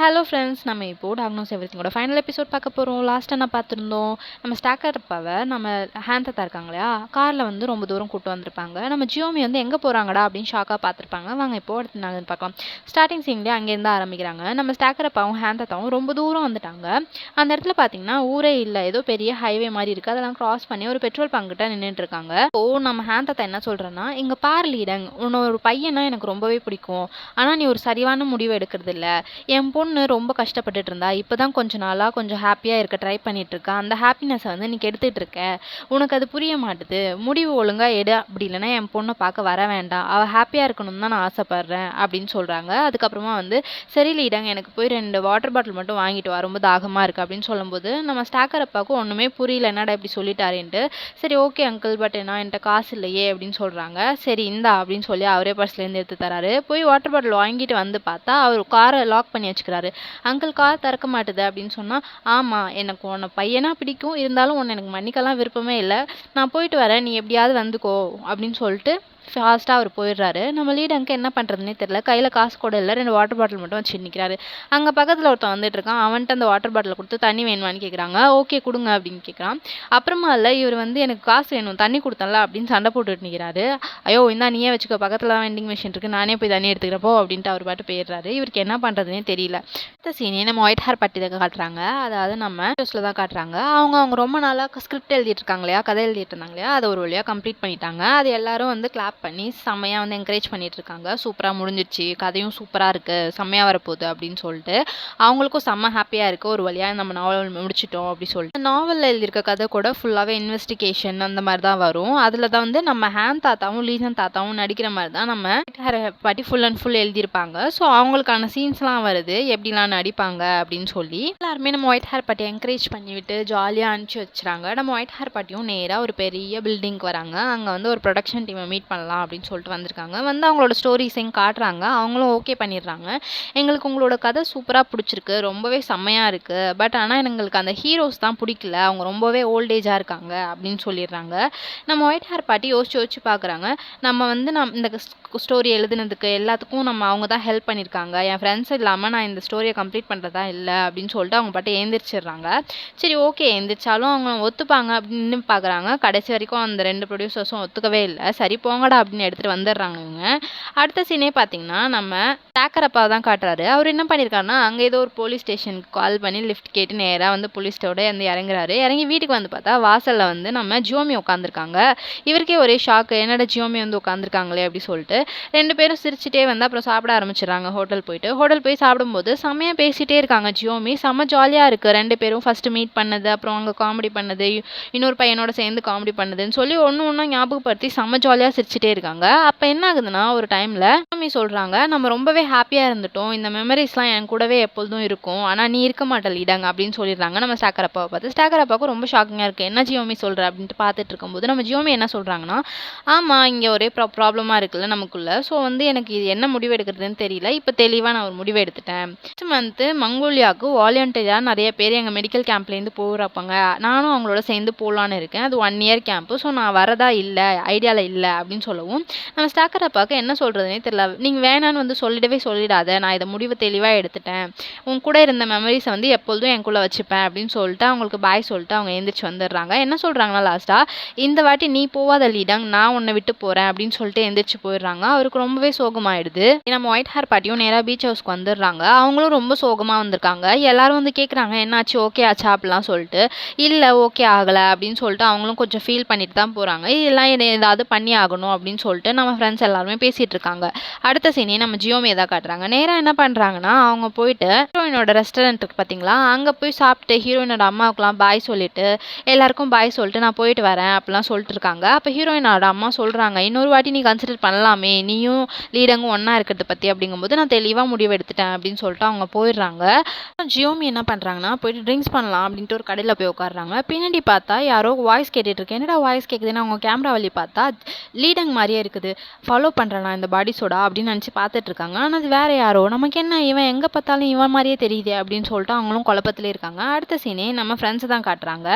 Hello friends நம்ம இப்போ டாக்னோஸ் எவ்ரித்திங்கோட final episode பார்க்க போகிறோம் லாஸ்ட்டாக என்ன பார்த்துருந்தோம் நம்ம ஸ்டாக்கர் அப்பாவை நம்ம ஹேண்ட் தத்தா இருக்காங்க இல்லையா? காரில் வந்து ரொம்ப தூரம் கூட்டு வந்திருப்பாங்க. நம்ம ஜியோமி வந்து எங்கே போகிறாங்கடா அப்படின்னு ஷாக்காக பார்த்துருப்பாங்க. வாங்க இப்போ அடுத்த நாள்னு பார்க்கலாம். ஸ்டார்டிங் சீன்லேயே அங்கேருந்து ஆரம்பிக்கிறாங்க. நம்ம ஸ்டாக்கர் அப்பாவும் ஹேந்தத்தாவும் ரொம்ப தூரம் வந்துட்டாங்க. அந்த இடத்துல பார்த்தீங்கன்னா ஊரே இல்லை. ஏதோ பெரிய ஹைவே மாதிரி இருக்குது அதெல்லாம் கிராஸ் பண்ணி ஒரு பெட்ரோல் பங்கிட்ட நின்றுட்டு இருக்காங்க. ஓ நம்ம ஹேண்ட் என்ன சொல்கிறேன்னா இங்கே பார் லீடங். உன்னோட பையனா எனக்கு ரொம்பவே பிடிக்கும். ஆனால் நீ ஒரு சரிவான முடிவு எடுக்கிறது இல்லை என் பொண்ணு ரொம்ப கஷ்டப்பட்டுட்டு இருந்தா இப்போ தான் கொஞ்ச நாளாக கொஞ்சம் ஹாப்பியாக இருக்க ட்ரை பண்ணிட்டு இருக்கா அந்த ஹாப்பினஸை வந்து நீ கெடுத்துட்டு இருக்க உனக்கு அது புரிய மாட்டுது முடிவு ஒழுங்காக எடு அப்படி இல்லைன்னா என் பொண்ணை பார்க்க வர வேண்டாம் அவள் ஹாப்பியாக இருக்கணும்னு தான் நான் ஆசைப்பட்றேன் அப்படின்னு சொல்கிறாங்க அதுக்கப்புறமா வந்து சரி லீடங்க எனக்கு போய் ரெண்டு வாட்டர் பாட்டில் மட்டும் வாங்கிட்டு வா ரொம்ப தாகமாக இருக்குது அப்படின்னு சொல்லும்போது நம்ம ஸ்டாக்கர் அப்பாவுக்கு ஒன்றுமே புரியல என்னடா இப்படி சொல்லிட்டாருன்ட்டு சரி ஓகே அங்கிள் பட் நான் என்கிட்ட காசு இல்லையே அப்படின்னு சொல்கிறாங்க சரி இந்தா அப்படின்னு சொல்லி அவரே பர்ஸ்லேருந்து எடுத்து தராரு. போய் வாட்டர் பாட்டில் வாங்கிட்டு வந்து பார்த்தா அவர் காரை லாக் பண்ணி வச்சுக்கிறாரு. அங்கிள் கார் திறக்க மாட்டுது அப்படின்னு சொன்னால் ஆமாம் எனக்கு உன்னை பையனா பிடிக்கும். இருந்தாலும் உன்னை எனக்கு மன்னிக்கலாம் விருப்பமே இல்லை. நான் போயிட்டு வரேன். நீ எப்படியாவது வந்துக்கோ. அப்படின்னு சொல்லிட்டு ஃபாஸ்ட்டாக அவர் போயிடுறாரு. நம்ம லீடனுக்கு என்ன பண்ணுறதுனே தெரியல. கையில் காசு கூட இல்லை. ரெண்டு வாட்டர் பாட்டில் மட்டும் வச்சு நிற்கிறாரு அங்கே பக்கத்தில் ஒருத்தன் வந்துட்டு இருக்கான். அவன்கிட்ட அந்த வாட்டர் பாட்டில் கொடுத்து தண்ணி வேணுமான்னு கேட்குறாங்க ஓகே கொடுங்க அப்படின்னு கேட்குறான் அப்புறமா இல்லை இவர் வந்து எனக்கு காசு வேணும். தண்ணி கொடுத்தல அப்படின்னு சண்டை போட்டுட்டு நிற்கிறாரு ஐயோ இந்தா நீயே வச்சுக்கோ. பக்கத்தில் தான் வெண்டிங் மிஷின் இருக்குது நானே போய் தண்ணி எடுத்துக்கிறப்போ அப்படின்ட்டு அவர் பாட்டு போயிடுறாரு. இவருக்கு என்ன பண்ணுறதுனே தெரியல. அடுத்த சீனே நம்ம ஒயிட் ஹேர் பட்டி தான் காட்டுறாங்க. அதாவது நம்ம நியூஸில் தான் காட்டுறாங்க. அவங்க அவங்க ரொம்ப நாளாக ஸ்கிரிப்ட் எழுதிட்டு இருக்காங்க இல்லையா? கதை எழுதிட்டு இருந்தாங்க இல்லையா? அதை ஒரு வழியாக கம்ப்ளீட் பண்ணிட்டாங்க. அது எல்லாரும் வந்து கிளாப் பண்ணி செம்மையாக வந்து என்கரேஜ் பண்ணிகிட்ருக்காங்க இருக்காங்க சூப்பராக முடிஞ்சிருச்சு. கதையும் சூப்பராக இருக்குது செம்மையாக வரப்போகுது அப்படின்னு சொல்லிட்டு. அவங்களுக்கும் செம்ம ஹாப்பியாக இருக்குது ஒரு வழியாக நம்ம நாவல் முடிச்சிட்டோம் அப்படி சொல்லிட்டு. நாவலில் எழுதியிருக்க கதை கூட ஃபுல்லாகவே இன்வெஸ்டிகேஷன் அந்த மாதிரி தான் வரும். அதில் தான் வந்து நம்ம ஹேன் தாத்தாவும் லீசன் தாத்தாவும் நடிக்கிற மாதிரி தான் நம்ம பாட்டி ஃபுல் அண்ட் ஃபுல் எழுதியிருப்பாங்க. ஸோ அவங்களுக்கான சீன்ஸ்லாம் வருது. எப்படிலாம் நடிப்பாங்க அப்படின்னு சொல்லி. எல்லாருமே நம்ம ஒயிட் ஹேர் பாட்டி என்கரேஜ் பண்ணிவிட்டு ஜாலியாக அனுப்பிச்சி வச்சுறாங்க நம்ம ஒயிட் ஹேர் பாட்டியும் நேராக ஒரு பெரிய பில்டிங்க்கு வராங்க. அங்கே வந்து ஒரு ப்ரொடக்ஷன் டீமை மீட் பண்ணலாம் அப்படின்னு சொல்லிட்டு வந்திருக்காங்க. வந்து அவங்களோட ஸ்டோரிஸையும் காட்டுறாங்க. அவங்களும் ஓகே பண்ணிடுறாங்க. எங்களுக்கு உங்களோட கதை சூப்பராக பிடிச்சிருக்கு. ரொம்பவே செம்மையாக இருக்குது பட் ஆனால் எங்களுக்கு அந்த ஹீரோஸ் தான் பிடிக்கல. அவங்க ரொம்பவே ஓல்டேஜாக இருக்காங்க அப்படின்னு சொல்லிடுறாங்க. நம்ம ஒயிட் ஹேர் பாட்டி யோசிச்சு யோசிச்சு பார்க்குறாங்க நம்ம வந்து நம் இந்த ஸ்டோரி எழுதுனதுக்கு எல்லாத்துக்கும் நம்ம அவங்க தான் ஹெல்ப் பண்ணியிருக்காங்க என் ஃப்ரெண்ட்ஸ் இல்லாமல் நான் இந்த ஸ்டோரியை கம்ப்ளீட் பண்ணுறதா இல்லை அப்படின்னு சொல்லிட்டு அவங்க பாட்டு எழுந்திரிச்சிடுறாங்க சரி ஓகே எழுந்திரிச்சாலும் அவங்க ஒத்துப்பாங்க அப்படின்னு பார்க்குறாங்க கடைசி வரைக்கும் அந்த ரெண்டு ப்ரொடியூசர்ஸும் ஒத்துக்கவே இல்லை. சரி போங்க போங்கடா அப்படின்னு எடுத்துகிட்டு வந்துடுறாங்க இவங்க. அடுத்த சீனே பார்த்தீங்கன்னா நம்ம டேக்கரப்பா தான் காட்டுறாரு. அவர் என்ன பண்ணியிருக்காருன்னா அங்கே ஏதோ ஒரு போலீஸ் ஸ்டேஷனுக்கு கால் பண்ணி லிஃப்ட் கேட்டு நேராக வந்து போலீஸ்டோட வந்து இறங்குறாரு. இறங்கி வீட்டுக்கு வந்து பார்த்தா வாசலில் வந்து நம்ம ஜியோமி உட்காந்துருக்காங்க இவருக்கே ஒரே ஷாக்கு என்னடா ஜியோமி வந்து உட்காந்துருக்காங்களே அப்படி சொல்லிட்டு ரெண்டு பேரும் சிரிச்சிட்டே வந்து அப்புறம் சாப்பிட ஆரம்பிச்சிடுறாங்க ஹோட்டல் போயிட்டு. ஹோட்டல் போய் சாப்பிடும்போது செம்மையாக பேசிகிட்டே இருக்காங்க ஜியோமி. செம்ம ஜாலியாக இருக்குது ரெண்டு பேரும் ஃபஸ்ட்டு மீட் பண்ணது அப்புறம் அங்கே காமெடி பண்ணது இன்னொரு பையனோட சேர்ந்து காமெடி பண்ணதுன்னு சொல்லி ஒன்று ஒன்றும் ஞாபகப்படுத்தி செம்ம ஜாலியாக சிரிச்சு இருக்காங்க. அப்போ என்ன ஆகுதுன்னா ஒரு டைமில் ஜியோமி சொல்கிறாங்க நம்ம ரொம்பவே ஹாப்பியாக இருந்துட்டோம். இந்த மெமரிஸ்லாம் என் கூடவே எப்பொழுதும் இருக்கும். ஆனால் நீ இருக்க மாட்டல் இடங்க அப்படின்னு சொல்லிடுறாங்க. நம்ம ஸ்டாக்கர் அப்பாவை பார்த்து ஸ்டாக்கர் அப்பாவுக்கு ரொம்ப ஷாக்கிங்காக இருக்குது என்ன ஜியோமி சொல்கிற அப்படின்ட்டு பார்த்துட்டு இருக்கும்போது நம்ம ஜியோமி என்ன சொல்கிறாங்கன்னா ஆமாம் இங்கே ஒரே ப்ரா ப்ராப்ளமாக இருக்குல்ல நமக்குள்ள. ஸோ வந்து எனக்கு இது என்ன முடிவு எடுக்கிறதுன்னு தெரியல. இப்போ தெளிவாக நான் ஒரு முடிவு எடுத்துட்டேன். நெக்ஸ்ட் மந்த்து மங்கோலியாவுக்கு வாலண்டியராக நிறைய பேர் எங்கள் மெடிக்கல் கேம்ப்லேருந்து போகிறப்பாங்க நானும் அவங்களோட சேர்ந்து போகலான்னு இருக்கேன். அது ஒன் இயர் கேம்ப்பு ஸோ நான் வரதா இல்லை ஐடியாவில் இல்லை அப்படின்னு சொல்லவும். நம்ம ஸ்டாக்கர் அப்பாவுக்கு என்ன சொல்கிறதுனே தெரியல. நீங்கள் வேணான்னு வந்து சொல்லிடவே சொல்லிடாத. நான் இதை முடிவு தெளிவாக எடுத்துட்டேன். உன் கூட இருந்த மெமரிஸை வந்து எப்பொழுதும் என் கூட வச்சுப்பேன் அப்படின்னு சொல்லிட்டு அவங்களுக்கு பாய் சொல்லிட்டு அவங்க எழுந்திரிச்சு வந்துடுறாங்க. என்ன சொல்கிறாங்கன்னா லாஸ்ட்டாக இந்த வாட்டி நீ போவாத லீடங் நான் உன்னை விட்டு போகிறேன் அப்படின்னு சொல்லிட்டு எந்திரிச்சு போயிடுறாங்க. அவருக்கு ரொம்பவே சோகமாயிடுது. நம்ம ஒயிட் ஹேர் பாட்டியும் நேராக பீச் ஹவுஸ்க்கு வந்துடுறாங்க. அவங்களும் ரொம்ப சோகமாக வந்திருக்காங்க. எல்லாரும் வந்து கேட்குறாங்க என்னாச்சு ஓகே ஆச்சா? அப்படிலாம் சொல்லிட்டு. இல்லை ஓகே ஆகலை. அப்படின்னு சொல்லிட்டு அவங்களும் கொஞ்சம் ஃபீல் பண்ணிட்டு தான் போகிறாங்க இதெல்லாம் என்ன ஏதாவது பண்ணி ஆகணும் அப்படின்னு சொல்லிட்டு நம்ம ஃப்ரெண்ட்ஸ் எல்லாருமே பேசிகிட்டு இருக்காங்க. அடுத்த சீனே நம்ம ஜியோமே தான் காட்டுறாங்க. நேராக என்ன பண்ணுறாங்கன்னா அவங்க போயிட்டு ஹீரோயினோட ரெஸ்டாரண்ட் இருக்கு பார்த்தீங்களா அங்கே போய் சாப்பிட்டு ஹீரோயினோட அம்மாவுக்குலாம் பாய் சொல்லிட்டு எல்லாருக்கும் பாய் சொல்லிட்டு நான் போயிட்டு வரேன் அப்படிலாம் சொல்லிட்டு இருக்காங்க. அப்போ ஹீரோயினோட அம்மா சொல்கிறாங்க இன்னொரு வாட்டி நீ கன்சிடர் பண்ணலாமே. நீயும் லீடங்கும் ஒன்றா இருக்கிறத பற்றி அப்படிங்கும்போது நான் தெளிவாக முடிவு எடுத்துட்டேன் அப்படின்னு சொல்லிட்டு அவங்க போயிடுறாங்க. ஜியோமி என்ன பண்ணுறாங்கன்னா போயிட்டு ட்ரிங்க்ஸ் பண்ணலாம் அப்படின்ட்டு ஒரு கடையில் போய் உட்காடுறாங்க பின்னாடி பார்த்தா யாரோ வாய்ஸ் கேட்டுட்டு என்னடா வாய்ஸ் கேட்குதுன்னு அவங்க கேமரா வழி பார்த்தா லீடங் ட்ரெண்டிங் மாதிரியே இருக்குது. ஃபாலோ பண்ணுறேன் இந்த பாடி சோடா அப்படின்னு நினச்சி பார்த்துட்டு இருக்காங்க ஆனால் அது வேறு யாரோ? நமக்கு என்ன? இவன் எங்கே பார்த்தாலும் இவன் மாதிரியே தெரியுதே அப்படின்னு சொல்லிட்டு அவங்களும் குழப்பத்திலே இருக்காங்க. அடுத்த சீனே நம்ம ஃப்ரெண்ட்ஸ் தான் காட்டுறாங்க.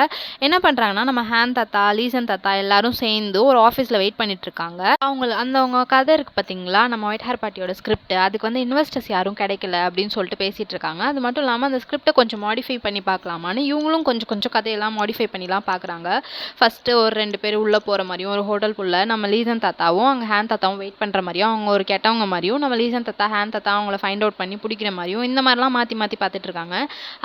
என்ன பண்ணுறாங்கன்னா நம்ம ஹேன் தாத்தா லீசன் தாத்தா எல்லாரும் சேர்ந்து ஒரு ஆஃபீஸில் வெயிட் பண்ணிட்டுருக்காங்க அவங்க அந்த அவங்க கதை இருக்குது பார்த்தீங்களா நம்ம ஒயிட் ஹேர் பார்ட்டியோட ஸ்கிரிப்ட் அதுக்கு வந்து இன்வெஸ்டர்ஸ் யாரும் கிடைக்கல அப்படின்னு சொல்லிட்டு பேசிகிட்டு இருக்காங்க அது மட்டும் இல்லாமல் அந்த ஸ்கிரிப்டை கொஞ்சம் மாடிஃபை பண்ணி பார்க்கலாமான்னு இவங்களும் கொஞ்சம் கொஞ்சம் கதையெல்லாம் மாடிஃபை பண்ணிலாம் பார்க்குறாங்க. ஃபஸ்ட்டு ஒரு ரெண்டு பேர் உள்ளே போகிற மாதிரியும் ஒரு ஹோட்டலுக்குள்ளே நம்ம லீசன் தாத்தாவும் அங்கே ஹேன் தாத்தாவும் வெயிட் பண்ணுற மாதிரியும் அவங்க ஒரு கெட்டவங்க மாதிரியும் நம்ம லீசன் தாத்தா ஹேன் தாத்தா அவங்கள ஃபைண்ட் அவுட் பண்ணி பிடிக்கிற மாதிரியும் இந்த மாதிரிலாம் மாற்றி மாற்றி பார்த்துட்டு இருக்காங்க.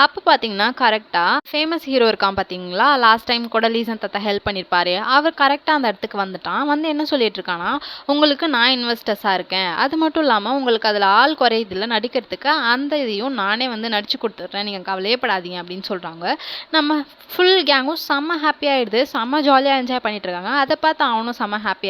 அப்போ பார்த்தீங்கன்னா கரெக்டாக ஃபேமஸ் ஹீரோ இருக்கான் பார்த்தீங்களா லாஸ்ட் டைம் கூட லீசன் தாத்தா ஹெல்ப் பண்ணியிருப்பாரு அவர் கரெக்டாக அந்த இடத்துக்கு வந்துட்டான். வந்து என்ன சொல்லிட்டு இருக்கானா? உங்களுக்கு நான் இன்வெஸ்டர்ஸாக இருக்கேன். அது மட்டும் இல்லாமல் உங்களுக்கு அதில் ஆள் குறையுதில்ல நடிக்கிறதுக்கு அந்த இதையும் நானே வந்து நடிச்சு கொடுத்துட்றேன். நீங்கள் கவலையப்படாதீங்க அப்படின்னு சொல்கிறாங்க நம்ம ஃபுல் கேங்கும் செம்ம ஹாப்பியாகிடுது செம்ம ஜாலியாக என்ஜாய் பண்ணிட்டு இருக்காங்க. அதை பார்த்து அவனும் செம்ம ஹாப்பி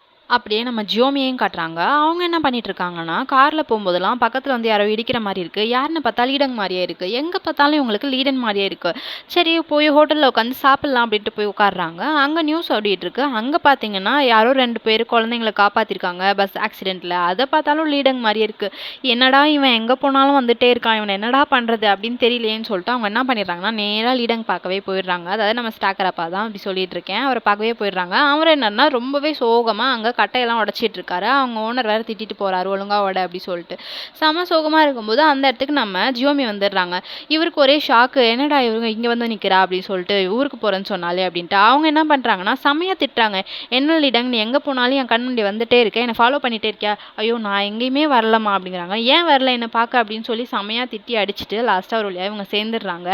அப்படியே நம்ம ஜியோமியையும் காட்டுறாங்க. அவங்க என்ன பண்ணிட்டு இருக்காங்கன்னா காரில் போகும்போதெல்லாம் பக்கத்தில் வந்து யாரோ இடிக்கிற மாதிரி இருக்குது யாருன்னு பார்த்தா லீடன் மாதிரியே இருக்குது எங்கே பார்த்தாலும் இவங்களுக்கு லீடன் மாதிரியே இருக்குது சரி போய் ஹோட்டலில் உட்காந்து சாப்பிட்லாம் அப்படின்ட்டு போய் உட்காடுறாங்க அங்கே நியூஸ் ஓடிட்டுருக்கு அங்கே பார்த்தீங்கன்னா யாரோ ரெண்டு பேர் குழந்தைங்கள காப்பாற்றிருக்காங்க பஸ் ஆக்சிடெண்ட்டில் அதை பார்த்தாலும் லீடங் மாதிரியே இருக்குது என்னடா இவன் எங்கே போனாலும் வந்துட்டே இருக்கான். இவன் என்னடா பண்ணுறது அப்படின்னு தெரியலையேன்னு சொல்லிட்டு அவங்க என்ன பண்ணிடுறாங்கன்னா நேராக லீடங் பார்க்கவே போயிடுறாங்க. அதாவது நம்ம ஸ்டாக்கர் அப்பா தான் அப்படி சொல்லிட்டு இருக்கேன். அவரை பார்க்கவே போயிடுறாங்க. அவர் என்னன்னா ரொம்பவே சோகமாக அங்கே கட்டையெல்லாம் உடச்சிட்டு இருக்காரு அவங்க ஓனர் வேறு திட்டிட்டு போறாரு ஒழுங்கா ஓட அப்படி சொல்லிட்டு. செம சோகமாக இருக்கும்போது அந்த இடத்துக்கு நம்ம ஜியோமி வந்துடுறாங்க. இவருக்கு ஒரே ஷாக்கு என்னடா இவங்க இங்கே வந்து நிற்கிறா அப்படின்னு சொல்லிட்டு ஊருக்கு போகிறேன்னு சொன்னாலே அப்படின்ட்டு. அவங்க என்ன பண்ணுறாங்கன்னா செம்மையாக திட்டுறாங்க. என்ன லீடங் நீ எங்கே போனாலும் என் கண் முன்னாடி வந்துட்டே இருக்க. என்னை ஃபாலோ பண்ணிட்டே இருக்கியா? ஐயோ நான் எங்கேயுமே வரலம்மா அப்படிங்கிறாங்க. ஏன் வரல? என்னை பார்க்க? அப்படின்னு சொல்லி செம்மையாக திட்டி அடிச்சுட்டு லாஸ்ட்டாக ஒரு வழியாக இவங்க சேர்ந்துடுறாங்க.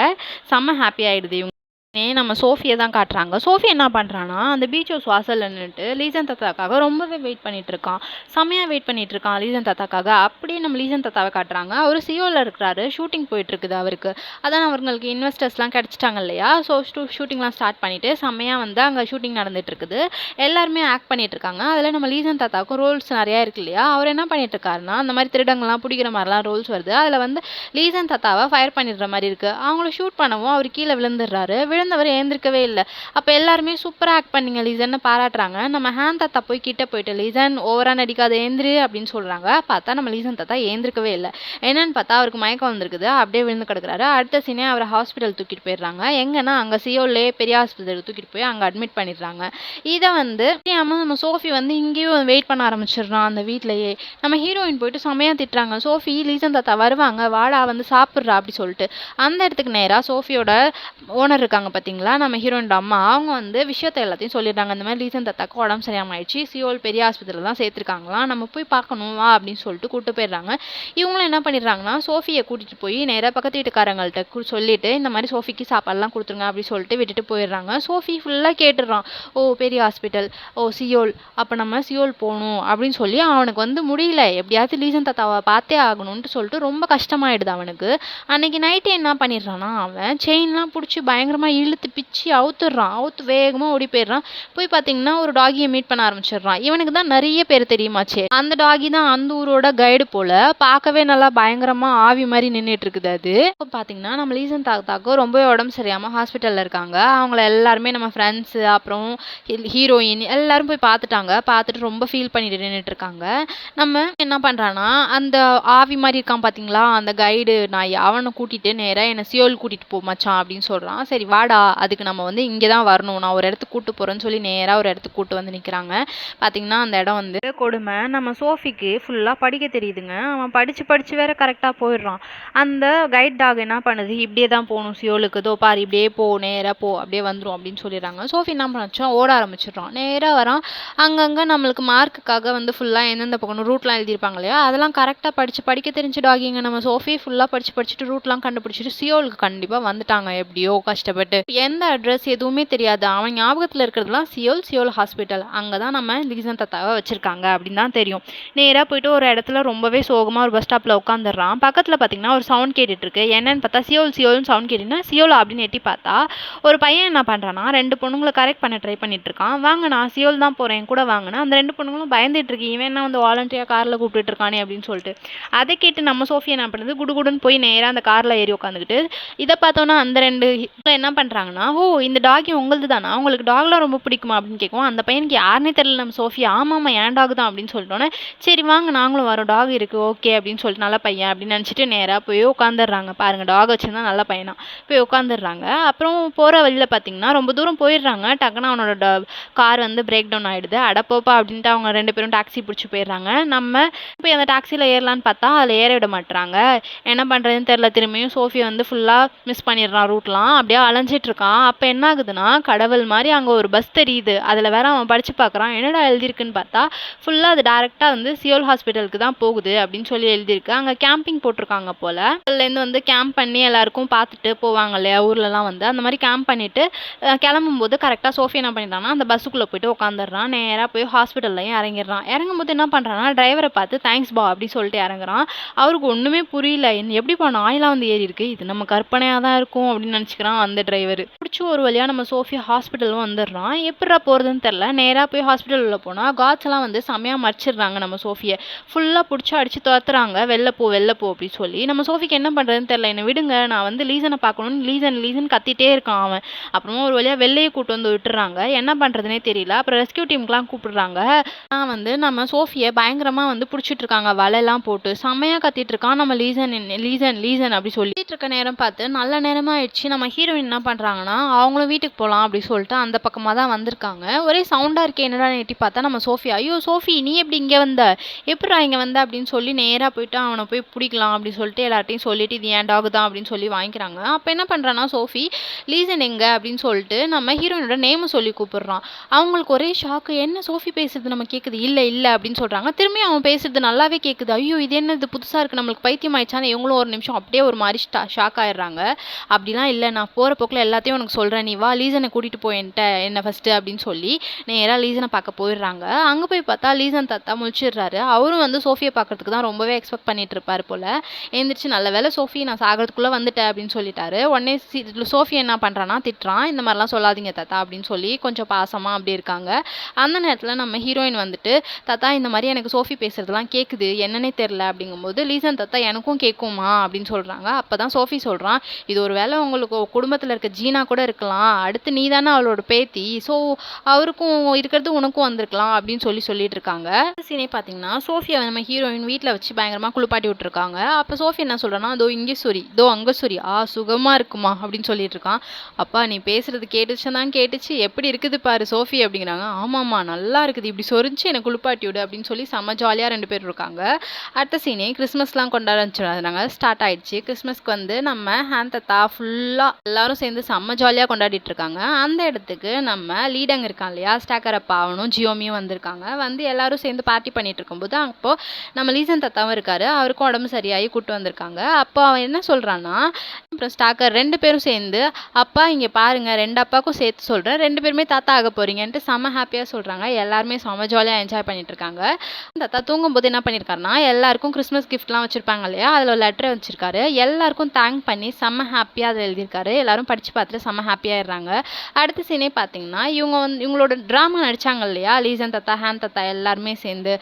செம்ம ஹாப்பி ஆகிடுது இவங்க. நம்ம சோஃபியை தான் காட்டுறாங்க. சோஃபி என்ன பண்ணுறான்னா அந்த பீச் ஹவுஸ் வாசல்ல நின்றுட்டு லீசன் தாத்தாக்காக ரொம்பவே வெயிட் பண்ணிகிட்ருக்கான் இருக்கான். செம்மையாக வெயிட் பண்ணிகிட்ருக்கான் இருக்கான் லீசன் தாத்தாக்காக. அப்படியே நம்ம லீசன் தாத்தாவை காட்டுறாங்க. அவர் சியோவில் இருக்கிறாரு. ஷூட்டிங் போயிட்டு இருக்குது அவருக்கு. அதான் அவங்களுக்கு இன்வெஸ்டர்ஸ்லாம் கிடச்சிட்டாங்க இல்லையா? ஸோ ஷூட்டிங்லாம் ஸ்டார்ட் பண்ணிட்டு செம்மையாக வந்து அங்கே ஷூட்டிங் நடந்துகிட்ருக்குது எல்லாருமே ஆக்ட் பண்ணிகிட்ருக்காங்க இருக்காங்க. அதில் நம்ம லீசன் தாத்தாவுக்கும் ரோல்ஸ் நிறையா இருக்கு இல்லையா? அவர் என்ன பண்ணிகிட்ருக்காருன்னா அந்த மாதிரி திருடங்கள்லாம் பிடிக்கிற மாதிரிலாம் ரோல்ஸ் வருது. அதில் வந்து லீசன் தாத்தாவை ஃபயர் பண்ணிடுற மாதிரி இருக்குது அவங்கள ஷூட் பண்ணவும் அவர் கீழே விழுந்துடுறாரு. விழுந்தவர் ஏந்திருக்கவே இல்லை. அப்போ எல்லாருமே சூப்பராக ஆக்ட் பண்ணிங்க லீசன்னு பாராட்டுறாங்க. நம்ம ஹேன் தாத்தா போய் கிட்ட போயிட்டு லீசன் ஓவராக நடிக்காத ஏந்திரு அப்படின்னு சொல்கிறாங்க பார்த்தா நம்ம லீசன் தாத்தா ஏந்திருக்கவே இல்லை. என்னன்னு பார்த்தா அவருக்கு மயக்கம் வந்திருக்குது. அப்படியே விழுந்து கிடக்குறாரு. அடுத்த சீனே அவரை ஹாஸ்பிட்டல் தூக்கிட்டு போயிடுறாங்க. எங்கன்னா அங்கே சியோலே பெரிய ஹாஸ்பிட்டல் தூக்கிட்டு போய் அங்கே அட்மிட் பண்ணிடுறாங்க. இதை வந்து நம்ம சோஃபி வந்து இங்கேயும் வெயிட் பண்ண ஆரம்பிச்சிடுறான் அந்த வீட்லேயே. நம்ம ஹீரோயின் போயிட்டு செமையா திட்டுறாங்க. சோஃபி லீசன் தாத்தா வருவாங்க. வாடா வந்து சாப்பிட்றா அப்படி சொல்லிட்டு. அந்த இடத்துக்கு நேராக சோஃபியோட ஓனர் இருக்காங்க. பார்த்தீங்களா நம்ம ஹீரோயினோட அம்மா அவங்க வந்து விஷயத்தை எல்லாத்தையும் சொல்லிடுறாங்க இந்த மாதிரி லீசன் தத்தாக்கு உடம்பு சரியாம ஆயிடுச்சு. சியோல் பெரிய ஆஸ்பத்திரியில் தான் சேர்த்துருக்காங்களாம் நம்ம போய் பார்க்கணும் வா அப்படின்னு சொல்லிட்டு கூட்டு போயிடுறாங்க. இவங்களும் என்ன பண்ணிடுறாங்கன்னா சோஃபியை கூட்டிட்டு போய் நேராக பக்கத்து வீட்டுக்காரங்கள்ட்ட கு- சொல்லிட்டு இந்த மாதிரி சோஃபிக்கு சாப்பாடுலாம் கொடுத்துருங்க அப்படி சொல்லிட்டு விட்டுட்டு போயிடுறாங்க. சோஃபி ஃபுல்லாக கேட்டுடுறான். ஓ பெரிய ஹாஸ்பிட்டல் ஓ சியோல் அப்போ நம்ம சியோல் போகணும் அப்படின்னு சொல்லி அவனுக்கு வந்து முடியல. எப்படியாவது லீசன் தாத்தாவை பார்த்தே ஆகணும்னு சொல்லிட்டு ரொம்ப கஷ்டமாயிடுது அவனுக்கு. அன்னைக்கு நைட்டு என்ன பண்ணிடுறான்னா அவன் செயின்லாம் பிடிச்சி பயங்கரமாக இழுத்து பிச்சு அவுத்துடுறான். அவுத்து வேகமாக ஓடி போயிடுறான். போய் பார்த்தீங்கன்னா ஒரு டாகியை மீட் பண்ண ஆரம்பிச்சிடுறான். இவனுக்கு தான் நிறைய பேர் தெரியுமாச்சே. அந்த டாகி தான் அந்த ஊரோட கைடு போல பார்க்கவே நல்லா பயங்கரமாக ஆவி மாதிரி நின்றுட்டு இருக்குது அது. இப்போ பார்த்தீங்கன்னா நம்ம லீசன் தாத்தாக்கும் ரொம்பவே உடம்பு சரியாமல் ஹாஸ்பிட்டலில் இருக்காங்க. அவங்கள எல்லாருமே நம்ம ஃப்ரெண்ட்ஸு அப்புறம் ஹீரோயின் எல்லாரும் போய் பார்த்துட்டாங்க பார்த்துட்டு ரொம்ப ஃபீல் பண்ணிட்டு நின்றுட்டு இருக்காங்க நம்ம என்ன பண்ணுறான்னா அந்த ஆவி மாதிரி இருக்கான் பார்த்தீங்களா அந்த கைடு நாய் அவனை கூட்டிகிட்டு நேராக என்னை சியோல் கூட்டிகிட்டு போ மச்சான் அப்படின்னு சொல்கிறான் சரி வாட அதுக்கு நம்ம வந்து இங்கே தான் வரணும். நான் ஒரு இடத்துக்கு கூட்டு போகிறேன்னு சொல்லி நேராக ஒரு இடத்துக்கு கூட்டு வந்து நிற்கிறாங்க பார்த்தீங்கன்னா அந்த இடம் வந்து கொடுமை நம்ம சோஃபிக்கு ஃபுல்லாக படிக்க தெரியுதுங்க. அவன் படித்து படித்து வேற கரெக்டாக போயிடுறான். அந்த கைட் டாக் என்ன பண்ணுது? இப்படியே தான் போகணும். சியோலுக்கு இதோ பாரு இப்படியே போ நேராக போ அப்படியே வந்துடும் அப்படின்னு சொல்லிடுறாங்க. சோஃபி என்ன பண்ணாச்சும் ஓட ஆரம்பிச்சிடுறான். நேராக வரான். அங்கங்கே நம்மளுக்கு மார்க்குக்காக வந்து ஃபுல்லாக எந்தெந்த பக்கம் ரூட்லாம் எழுதியிருப்பாங்க இல்லையா? அதெல்லாம் கரெக்டாக படித்து படிக்க தெரிஞ்ச டாகிங்க நம்ம சோஃபி ஃபுல்லாக படித்து படிச்சுட்டு ரூட்லாம் கண்டுபிடிச்சிட்டு சியோலுக்கு கண்டிப்பாக வந்துட்டாங்க. எப்படியோ கஷ்டப்பட்டு எந்த அட்ரஸ் எதுவுமே தெரியாது. அவன் ஞாபகத்தில் இருக்கிறதுலாம் சியோல் சியோல் ஹாஸ்பிட்டல் அங்கே தான் நம்ம லிகிசன் தத்தாவை வச்சுருக்காங்க அப்படின்னு தான் தெரியும். நேராக போயிட்டு ஒரு இடத்துல ரொம்பவே சோகமாக ஒரு பஸ் ஸ்டாப்பில் உட்காந்துடுறான் பக்கத்தில் பார்த்தீங்கன்னா ஒரு சவுண்ட் கேட்டுட்ருக்கு என்னன்னு பார்த்தா சியோல் சியோல்னு சவுண்ட் கேட்டுன்னா சியோல் அப்படின்னு எட்டி பார்த்தா ஒரு பையன் என்ன பண்றான்னா ரெண்டு பொண்ணுங்களை கரெக்ட் பண்ண ட்ரை பண்ணிட்டு இருக்கான் வாங்க நான் சியோல் தான் போகிறேன் கூட வாங்கினா. அந்த ரெண்டு பொண்ணுங்களும் பயந்துட்டு இருக்கு. இவன் என்ன வந்து வாலண்டியாக காரில் கூப்பிட்டு இருக்கானே அப்படின்னு சொல்லிட்டு. அதை கேட்டு நம்ம சோஃபியா என்ன பண்ணுது? குடுகுடுன்னு போய் நேராக அந்த காரில் ஏறி உட்காந்துக்கிட்டு இதை பார்த்தோன்னா அந்த ரெண்டு என்ன பண்றாங்க பண்ணுறாங்கன்னா ஓ இந்த டாகி உங்களது தானா? உங்களுக்கு டாக்லாம் ரொம்ப பிடிக்குமா? அப்படின்னு கேட்கும் அந்த பையனுக்கு யாருனே தெரியல நம்ம சோஃபியா. ஆமாம்மா என் டாக் தான் அப்படின்னு சொல்லிட்டோன்னே சரி வாங்க நாங்களும் வரோம். டாக் இருக்குது ஓகே அப்படின்னு சொல்லிட்டு நல்ல பையன் அப்படின்னு நினச்சிட்டு நேராக போய் உட்காந்துடுறாங்க பாருங்கள் டாக் வச்சுருந்தா நல்ல பையனா. போய் உட்காந்துடுறாங்க அப்புறம் போகிற வழியில் பார்த்தீங்கன்னா ரொம்ப தூரம் போயிடுறாங்க. டக்குன்னு அவனோட ட கார் வந்து பிரேக் டவுன் ஆகிடுது அடப்போப்பா அப்படின்ட்டு அவங்க ரெண்டு பேரும் டாக்ஸி பிடிச்சி போயிடுறாங்க. நம்ம போய் அந்த டாக்ஸியில் ஏறலான்னு பார்த்தா அதில் ஏற விட மாட்டுறாங்க என்ன பண்ணுறதுன்னு தெரில திரும்பியும் சோஃபியை வந்து ஃபுல்லாக மிஸ் பண்ணிடுறான் ரூட்லாம் அப்படியே அலைஞ்சு இருக்கான் அப்போ என்ன ஆகுதுன்னா கடவுள் மாதிரி அங்கே ஒரு பஸ் தெரியுது. அதில் வேற அவன் படித்து பார்க்குறான் என்னடா எழுதியிருக்குன்னு பார்த்தா ஃபுல்லாக அது டேரெக்டாக வந்து சியோல் ஹாஸ்பிட்டலுக்கு தான் போகுது அப்படின்னு சொல்லி எழுதியிருக்கு. அங்கே கேம்பிங் போட்டிருக்காங்க போல். அதுலேருந்து வந்து கேம்ப் பண்ணி எல்லாருக்கும் பார்த்துட்டு போவாங்க இல்லையா ஊர்லலாம் வந்து. அந்த மாதிரி கேம்ப் பண்ணிட்டு கிளம்பும்போது கரெக்டாக சோஃபி என்ன பண்ணிட்டான்னா அந்த பஸ்ஸுக்குள்ளே போயிட்டு உட்காந்துடுறான் நேராக போய் ஹாஸ்பிட்டல்லையும் இறங்கிடுறான். இறங்கும்போது என்ன பண்ணுறான்னா டிரைவரை பார்த்து தேங்க்ஸ் பா அப்படின்னு சொல்லிட்டு இறங்குறான். அவருக்கு ஒன்றுமே புரியல. எப்படி போன ஆயிலாம் வந்து ஏறி இருக்கு இது நம்ம கற்பனையாக தான் இருக்கும் அப்படின்னு நினச்சிக்கிறான் அந்த டிரைவர் பிடிச்சி ஒரு வழியாக நம்ம சோஃபியா ஹாஸ்பிட்டலும் வந்துடுறான். எப்படிடா போகிறதுன்னு தெரில நேராக போய் ஹாஸ்பிட்டலில் உள்ள போனால் காட்ஸ் எல்லாம் வந்து செமையாக மறைச்சிடுறாங்க நம்ம சோஃபியை. ஃபுல்லாக பிடிச்சி அடித்து துரத்துறாங்க. வெளில போ வெளில போ அப்படின்னு சொல்லி. நம்ம சோஃபிக்கு என்ன பண்ணுறதுன்னு தெரில என்னை விடுங்க. நான் வந்து லீசனை பார்க்கணும்னு லீசன் லீசன் கத்திட்டே இருக்கான் அவன். அப்புறமா ஒரு வழியாக வெளியே கூட்டு வந்து விட்டுறாங்க. என்ன பண்ணுறதுனே தெரியல. அப்புறம் ரெஸ்கியூ டீமுக்குலாம் கூப்பிடுறாங்க. நான் வந்து நம்ம சோஃபியை பயங்கரமாக வந்து பிடிச்சிட்டு இருக்காங்க. வலையெல்லாம் போட்டு செம்மையாக கத்திட்டு இருக்கான். நம்ம லீசன் லீசன் லீசன் அப்படி சொல்லிட்டு இருக்க நேரம் பார்த்து நல்ல நேரமா ஆயிடுச்சு நம்ம ஹீரோயின் என்ன பண்ணுறாங்கன்னா அவங்களும் வீட்டுக்கு போகலாம் அப்படி சொல்லிட்டு அந்த பக்கமாக தான் வந்திருக்காங்க. ஒரே சவுண்டாக இருக்கே என்னடா எட்டி பார்த்தா நம்ம சோஃபி ஐயோ சோஃபி நீ எப்படி இங்கே வந்த? எப்படிடா இங்கே வந்த அப்படின்னு சொல்லி நேராக போயிட்டு அவனை போய் பிடிக்கலாம் அப்படின்னு சொல்லிட்டு எல்லார்ட்டையும் சொல்லிட்டு இது என் டாக் தான் அப்படின்னு சொல்லி வாங்கிக்கிறாங்க. அப்போ என்ன பண்ணுறான்னா சோஃபி லீசன் எங்கே அப்படின்னு சொல்லிட்டு நம்ம ஹீரோயினோட நேம் சொல்லி கூப்பிடுறான். அவங்களுக்கு ஒரே ஷாக்கு என்ன சோஃபி பேசுறது நம்ம கேட்குது இல்லை இல்லை அப்படின்னு சொல்கிறாங்க திரும்பி அவன் பேசுறது நல்லாவே கேட்குது ஐயோ இது என்ன இது புதுசாக இருக்குது நம்மளுக்கு பைத்தியம் ஆயிடுச்சான்னு இவங்களும் ஒரு நிமிஷம் அப்படியே ஒரு மாதிரி ஷாக் ஆயிடுறாங்க. அப்படிலாம் இல்லை நான் போகிற போக்கில் எல்லாத்தையும் உனக்கு சொல்கிறேன் நீ வா லீசனை கூட்டிகிட்டு போய் என்கிட்ட என்ன ஃபஸ்ட்டு அப்படின்னு சொல்லி நேராக லீசனை பார்க்க போயிடுறாங்க. அங்கே போய் பார்த்தா லீசன் தாத்தா முழிச்சிடுறாரு. அவரும் வந்து சோஃபியை பார்க்கறதுக்கு தான் ரொம்பவே எக்ஸ்பெக்ட் பண்ணிட்டு இருப்பார் போல். எழுந்திரிச்சு நல்ல வேலை சோஃபி நான் சாகிறதுக்குள்ளே வந்துட்டேன் அப்படின்னு சொல்லிட்டாரு. உடனே சோஃபி என்ன பண்ணுறான்னா திட்டுறான் இந்த மாதிரிலாம் சொல்லாதீங்க தாத்தா அப்படின்னு சொல்லி கொஞ்சம் பாசமாக அப்படி இருக்காங்க. அந்த நேரத்தில் நம்ம ஹீரோயின் வந்துட்டு தாத்தா இந்த மாதிரி எனக்கு சோஃபி பேசுகிறதுலாம் கேட்குது என்னன்னே தெரில அப்படிங்கும்போது லீசன் தாத்தா எனக்கும் கேட்குமா அப்படின்னு சொல்கிறாங்க அப்போ தான் சோஃபி சொல்கிறான் இது ஒரு வேளை உங்களுக்கு குடும்பத்தில் இருக்க ஜீனா கூட இருக்கலாம். அடுத்து நீ தானே அவளோட பேத்தி. ஸோ அவருக்கும் இருக்கிறது உனக்கும் வந்திருக்கலாம் அப்படின்னு சொல்லி சொல்லிட்டு இருக்காங்க. சீனே பார்த்தீங்கன்னா சோஃபியா நம்ம ஹீரோயின் வீட்டில் வச்சு பயங்கரமாக குளிப்பாட்டி விட்டுருக்காங்க. அப்போ சோஃபி என்ன சொல்கிறேன்னா அதோ இங்கே சொரி. இதோ அங்கே சொரி. ஆ சுகமாக இருக்குமா? அப்படின்னு சொல்லிட்டு இருக்கான். அப்பா நீ பேசுறது கேட்டுச்சு தான் கேட்டுச்சு. எப்படி இருக்குது பாரு சோஃபி அப்படிங்கிறாங்க. ஆமாம்மா நல்லா இருக்குது. இப்படி சொரிஞ்சு என்னை குளிப்பாட்டி விடு அப்படின்னு சொல்லி செம்ம ஜாலியாக ரெண்டு பேர் இருக்காங்க. அடுத்த சீனே கிறிஸ்மஸ்லாம் கொண்டாட ஸ்டார்ட் ஆயிடுச்சு. கிறிஸ்மஸ்க்கு வந்து நம்ம ஹேண்ட் தத்தா ஃபுல்லாக எல்லாரும் சேர்ந்து செம்ம ஜாலியாக கொண்டாடிட்டு இருக்காங்க அந்த இடத்துக்கு நம்ம லீடங்க இருக்கான் இல்லையா? ஸ்டாக்கர் அப்பாவனும் ஜியோமியும் வந்திருக்காங்க. வந்து எல்லாரும் சேர்ந்து பார்ட்டி பண்ணிட்டு இருக்கும்போது அப்போது நம்ம லீசன் தத்தாவும் இருக்காரு. அவருக்கும் உடம்பு சரியாகி கூட்டு வந்திருக்காங்க. அப்போ அவன் என்ன சொல்கிறான்னா அப்புறம் ஸ்டாக்கர் ரெண்டு பேரும் சேர்ந்து அப்பா இங்கே பாருங்க ரெண்டு அப்பாவுக்கும் சேர்த்து சொல்கிறேன் ரெண்டு பேருமே தாத்தா ஆக போறீங்கன்ட்டு செம்ம ஹாப்பியாக சொல்கிறாங்க எல்லாருமே செம்ம ஜாலியாக என்ஜாய் பண்ணிட்டு இருக்காங்க தாத்தா தூங்கும்போது என்ன பண்ணியிருக்காருன்னா எல்லாருக்கும் கிறிஸ்மஸ் கிஃப்ட்லாம் வச்சுருப்பாங்க இல்லையா? அதில் ஒரு லெட்டர் வச்சிருக்காரு. எல்லாருக்கும் தேங்க் பண்ணி செம்ம ஹாப்பியாக அதை எழுதியிருக்காரு. எல்லாரும் படித்து பார்த்துட்டு செம்ம ஹாப்பியாகிடுறாங்க அடுத்த சீனே பார்த்தீங்கன்னா இவங்க வந்து இவங்களோட ட்ராமா நடிச்சாங்க இல்லையா? லீசன் தாத்தா ஹேன் தாத்தா எல்லாருமே சேர்ந்து.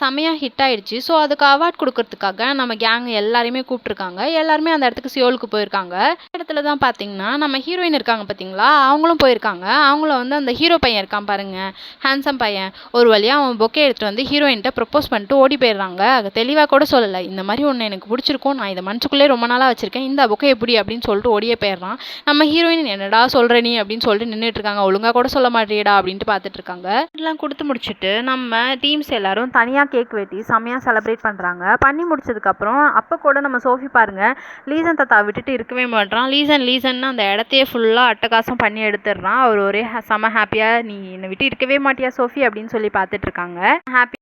செமையாக ஹிட் ஆயிடுச்சு. ஸோ அதுக்கு அவார்ட் கொடுக்கறதுக்காக நம்ம கேங் எல்லாரையுமே கூப்பிட்ருக்காங்க எல்லாருமே அந்த இடத்துக்கு சியோலுக்கு போயிருக்காங்க. அந்த இடத்துல தான் பார்த்தீங்கன்னா நம்ம ஹீரோயின் இருக்காங்க பார்த்தீங்களா அவங்களும் போயிருக்காங்க. அவங்கள வந்து அந்த ஹீரோ பையன் இருக்கான் பாருங்க. ஹேண்ட்ஸம் பையன். ஒரு வழியாக அவன் பொக்கே எடுத்துகிட்டு வந்து ஹீரோயின்கிட்ட ப்ரப்போஸ் பண்ணிட்டு ஓடி போயிடுறாங்க. அது தெளிவாக கூட சொல்லலை. இந்த மாதிரி ஒன்று எனக்கு பிடிச்சிருக்கும். நான் இதை மனசுக்குள்ளே ரொம்ப நாளாக வச்சிருக்கேன். இந்த பொக்கே எப்படி அப்படின்னு சொல்லிட்டு ஓடியே போயிடுறான். நம்ம ஹீரோயின் என்னடா சொல்கிற நீ அப்படின்னு சொல்லிட்டு நின்றுட்டு இருக்காங்க. ஒழுங்காக கூட சொல்ல மாட்டேடா அப்படின்ட்டு பார்த்துட்டு இருக்காங்க. இதெல்லாம் கொடுத்து முடிச்சுட்டு நம்ம டீம்ஸ் எல்லாரும் தனியாக கேக் வெட்டி செம்மையாக செலப்ரேட் பண்ணுறாங்க பண்ணி முடிச்சதுக்கப்புறம் அப்போ கூட நம்ம சோஃபி பாருங்க லீசன் தாத்தா விட்டுட்டு இருக்கவே மாட்டான் லீசன் லீசன் அந்த இடத்தையே ஃபுல்லாக அட்டகாசம் பண்ணி எடுத்துடுறான். அவர் ஒரே செம ஹாப்பியாக நீ என்னை விட்டு இருக்கவே மாட்டியா சோஃபி? அப்படின்னு சொல்லி பார்த்துட்டு இருக்காங்க. ஹாப்பி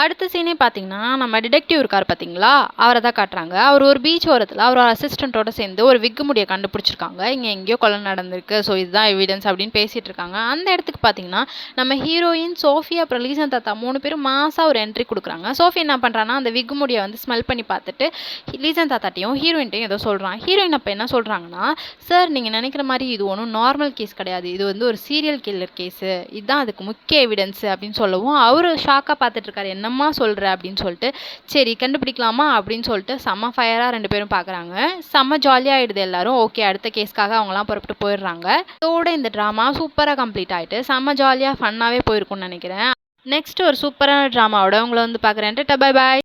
அடுத்த சீனே பார்த்தீங்கன்னா நம்ம டிடெக்டிவ் இருக்கார் பார்த்தீங்களா அவரை தான் காட்டுறாங்க. அவர் ஒரு பீச் ஓரத்தில் அவர் அசிஸ்டண்ட்டோட சேர்ந்து ஒரு விக்கு முடியை கண்டுபிடிச்சிருக்காங்க. இங்கே எங்கேயோ கொலை நடந்திருக்கு ஸோ இதுதான் எவிடன்ஸ் அப்படின்னு பேசிகிட்டு இருக்காங்க. அந்த இடத்துக்கு பார்த்தீங்கன்னா நம்ம ஹீரோயின் சோஃபி அப்புறம் லீசன் தாத்தா மூணு பேரும் மாசாக ஒரு என்ட்ரி கொடுக்குறாங்க. சோஃபி என்ன பண்ணுறான்னா அந்த விக்கு முடியை வந்து ஸ்மெல் பண்ணி பார்த்துட்டு லீசன் தாத்தாட்டையும் ஹீரோயின்ட்டையும் ஏதோ சொல்கிறான் ஹீரோயின் அப்போ என்ன சொல்கிறாங்கன்னா சார் நீங்கள் நினைக்கிற மாதிரி இது ஒன்றும் நார்மல் கேஸ் கிடையாது. இது வந்து ஒரு சீரியல் கில்லர் கேஸு இதுதான் அதுக்கு முக்கிய எவிடன்ஸ் அப்படின்னு சொல்லவும் அவர் ஷாக்காக பார்த்துட்டு இருக்காரு. என்னம்மா சொல்கிற அப்படின்னு சொல்லிட்டு சரி கண்டுபிடிக்கலாமா? அப்படின்னு சொல்லிட்டு செம்ம ஃபயராக ரெண்டு பேரும் பார்க்குறாங்க செம்ம ஜாலியாகிடுது எல்லாரும். ஓகே அடுத்த கேஸ்க்காக அவங்களாம் புறப்பட்டு போயிடுறாங்க. இதோட இந்த ட்ராமா சூப்பராக கம்ப்ளீட் ஆகிட்டு செம்ம ஜாலியாக ஃபன்னாகவே போயிருக்கும்னு நினைக்கிறேன். நெக்ஸ்ட் ஒரு சூப்பரான ட்ராமாவோட உங்களை வந்து பார்க்குறேன். Bye bye